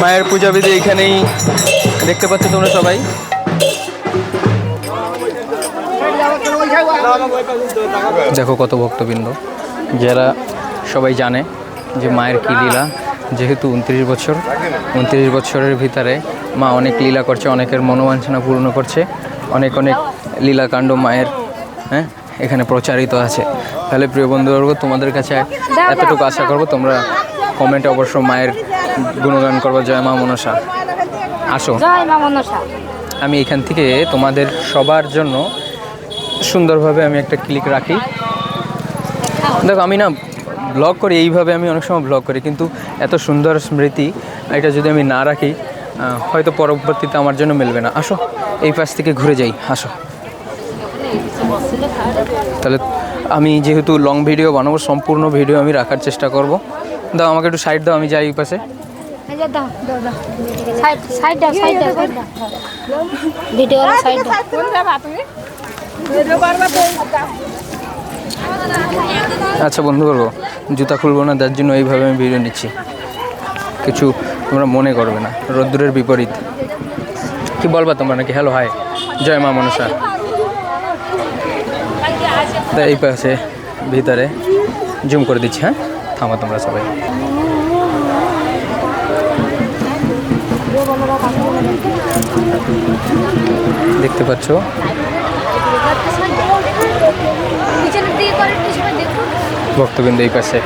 মায়ের পূজাবিধি এখানেই দেখতে পাচ্ছ তোমরা সবাই। দেখো কত ভক্তবৃন্দ। যারা সবাই জানে যে মায়ের কী লীলা যেহেতু উনত্রিশ বছর উনত্রিশ বছরের ভিতরে মা অনেক লীলা করছে অনেকের মনোবাঞ্ছনা পূর্ণ করছে অনেক অনেক লীলাকাণ্ড মায়ের হ্যাঁ এখানে প্রচারিত আছে। তাহলে প্রিয় বন্ধুবর্গ তোমাদের কাছে এতটুকু আশা করব তোমরা কমেন্টে অবশ্য মায়ের গুণগান করব। জয় মা মনসা। আসো। জয় মা মনসা। আমি এখান থেকে তোমাদের সবার জন্য সুন্দরভাবে আমি একটা ক্লিক রাখি। দেখো আমি না ব্লগ করি এইভাবে আমি অনেক সময় ব্লগ করি কিন্তু এত সুন্দর স্মৃতি এটা যদি আমি না রাখি হয়তো পরবর্তীতে আমার জন্য মিলবে না। আসো এই পাশ থেকে ঘুরে যাই। আসো। তাহলে আমি যেহেতু লং ভিডিও বানাবো সম্পূর্ণ ভিডিও আমি রাখার চেষ্টা করব। দাও আমাকে একটু সাইড দাও আমি যাই এই পাশে। আচ্ছা বন্ধু করব। জুতা খুলবো না তার জন্য এইভাবে আমি ভিডিও নিচ্ছি। কিছু তোমরা মনে করবে না রোদ্দুরের বিপরীত। কি বলবা তোমরা নাকি? হ্যালো হাই জয় মা মনসা। তা এই পাশে ভিতরে জুম করে দিচ্ছি হ্যাঁ? থামো তোমরা সবাই। দেখতে পাচ্ছ? ভক্তবৃন্দ এই পাশে।